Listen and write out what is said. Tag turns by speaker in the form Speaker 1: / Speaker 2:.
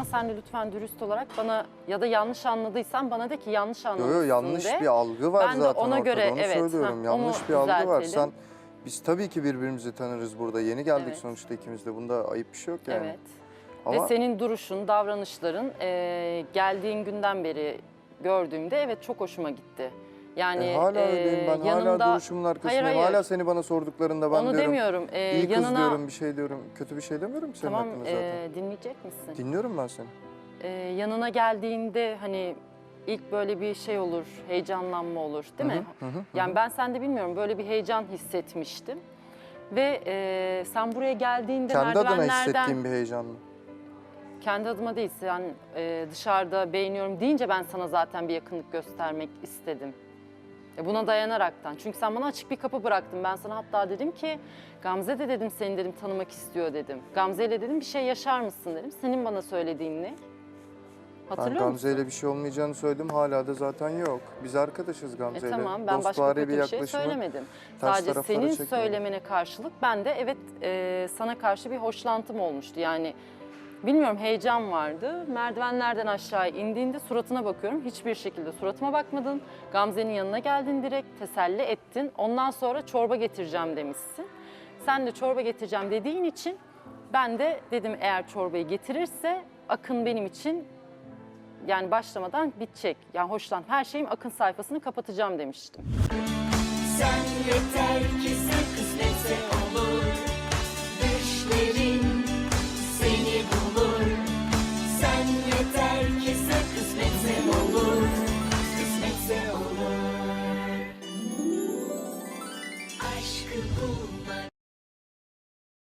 Speaker 1: Ama sen de lütfen dürüst olarak bana ya da yanlış anladıysan bana de ki yanlış
Speaker 2: Yo
Speaker 1: anlamışsın
Speaker 2: yo yanlış
Speaker 1: de.
Speaker 2: bir algı var
Speaker 1: Ben de
Speaker 2: zaten
Speaker 1: ona
Speaker 2: ortada
Speaker 1: göre,
Speaker 2: onu
Speaker 1: evet,
Speaker 2: söylüyorum.
Speaker 1: heh,
Speaker 2: yanlış bir algı var. Sen biz tabii ki birbirimizi tanırız burada. Yeni geldik
Speaker 1: Evet.
Speaker 2: sonuçta ikimiz de. Bunda ayıp bir şey yok yani.
Speaker 1: Evet.
Speaker 2: Ama
Speaker 1: Ve senin duruşun, davranışların e, geldiğin günden beri gördüğümde evet çok hoşuma gitti. Yani
Speaker 2: e, hala
Speaker 1: e,
Speaker 2: öyleyim ben.
Speaker 1: yanında
Speaker 2: Hala duruşumun arkasındayım.
Speaker 1: hayır.
Speaker 2: Hala seni bana sorduklarında ben
Speaker 1: onu
Speaker 2: diyorum.
Speaker 1: demiyorum. E,
Speaker 2: iyi kız
Speaker 1: yanına
Speaker 2: diyorum, bir şey diyorum. Kötü bir şey demiyorum ki senin
Speaker 1: tamam
Speaker 2: hakkında zaten.
Speaker 1: e, dinleyecek misin?
Speaker 2: Dinliyorum ben seni.
Speaker 1: E, yanına geldiğinde hani ilk böyle bir şey olur, heyecanlanma olur değil mi?
Speaker 2: Hı hı,
Speaker 1: Yani ben sende bilmiyorum böyle bir heyecan hissetmiştim. Ve e, sen buraya geldiğinde
Speaker 2: Kendi adına
Speaker 1: merdivenlerden...
Speaker 2: hissettiğim bir heyecan mı?
Speaker 1: Kendi adıma değil, sen e, dışarıda beğeniyorum deyince ben sana zaten bir yakınlık göstermek istedim. E, buna dayanaraktan. Çünkü sen bana açık bir kapı bıraktın. Ben sana hatta dedim ki Gamze de dedim seni dedim tanımak istiyor dedim. Gamze ile dedim bir şey yaşar mısın dedim. Senin bana söylediğin ne?
Speaker 2: Ben
Speaker 1: Hatırlıyor
Speaker 2: Gamze
Speaker 1: musun?
Speaker 2: ile bir şey olmayacağını söyledim. Hala da zaten yok. Biz arkadaşız Gamze
Speaker 1: E
Speaker 2: ile.
Speaker 1: tamam ben başka
Speaker 2: Dostvari
Speaker 1: kötü bir şey
Speaker 2: yaklaşımı
Speaker 1: söylemedim.
Speaker 2: ters
Speaker 1: Sadece
Speaker 2: taraflara
Speaker 1: senin
Speaker 2: çekmeyelim.
Speaker 1: söylemene karşılık ben de evet e, sana karşı bir hoşlantım olmuştu. Yani bilmiyorum heyecan vardı. Merdivenlerden aşağı indiğinde suratına bakıyorum. Hiçbir şekilde suratıma bakmadın. Gamze'nin yanına geldin direkt teselli ettin. Ondan sonra çorba getireceğim demişsin. Sen de çorba getireceğim dediğin için ben de dedim eğer çorbayı getirirse Akın benim için yani başlamadan bitecek. Yani hoşlan her şeyim Akın sayfasını kapatacağım demiştim.
Speaker 3: Sen yeter yeter ki sen kısmetse olur Kısmetse olur. Aşkı bu